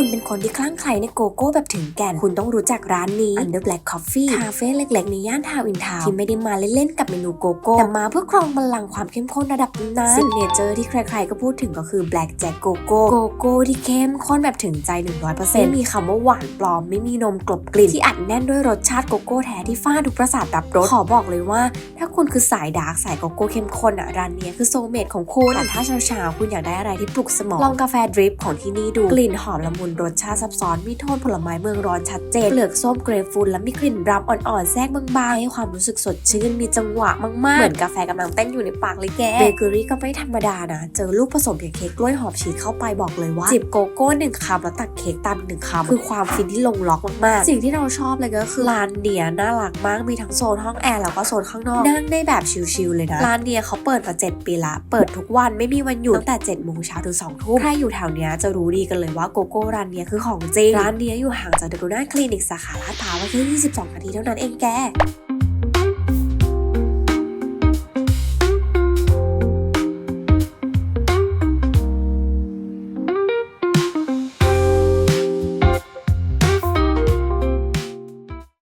คุณเป็นคนที่คลั่งไคล้ในโกโก้แบบถึงแก่น คุณต้องรู้จักร้านนี้ Under Black Coffee คาเฟ่เล็กๆในย่านทาวน์อินทาวน์ที่ไม่ได้มาเล่นๆกับเมนูโกโก้ แต่มาเพื่อครองบัลลังก์ความเข้มข้นระดับตำนานซิกเนเจอร์ที่ใครๆก็พูดถึงก็คือ Black Jack โกโก้โกโก้ที่เข้มข้นแบบถึงใจ 100%ไม่มีคำว่าหวานปลอม ไม่มีนมกลบกลิ่นที่อัดแน่นด้วยรสชาติโกโก้แท้ที่ฟาดทุกประสาทรับรสขอบอกเลยว่า ถ้าคุณคือสายดาร์กสายโกโก้เข้มข้นอะร้านนี้คือโซเมทของคุณแต่ถ้าเช้าๆคุณอยากได้อะไรที่ปลุกสมองลองกาแฟดริปของที่นี่ดูกลิ่นหอมละมุนรสชาติซับซ้อนมีโทนผลไม้เมืองร้อนชัดเจนเปลือกส้มเกรฟฟูดและมีกลิ่นรัมอ่อนๆแทรกบางๆให้ความรู้สึกสดชื่นมีจังหวะมากๆ เหมือนกาแฟกำลังเต้นอยู่ในปากเลยแกเบเกอรี่ก็ไม่ธรรมดานะ เจอลูกผสมอย่างเค้กกล้วยหอมชีสเข้าไปบอกเลยว่า จิบโกโก้หนึ่งคำแล้วตักเค้กตามหนึ่งคำคือความฟินที่ลงล็อกมากๆ สิ่งที่เราชอบเลยก็คือร้านเดียน่ารักมากมีทั้งโซนห้องแอร์แล้วก็โซนข้างนอกนั่งได้แบบชิลๆเลยนะร้านเดียเขาเปิดมา7ปีละเปิดทุกวันไม่มีวันหยุดตั้งแต่7โมงเช้าถึง2ทุ่มใครอยู่แถวเนี้ยจะรู้ดีกันเลยว่าโกโก้ร้านเนี้ยคือของจริง ร้านเนี้ยอยู่ห่างจากเดอะรูน่าคลินิกสาขาลาดพร้าวแค่22นาทีเท่านั้นเองแก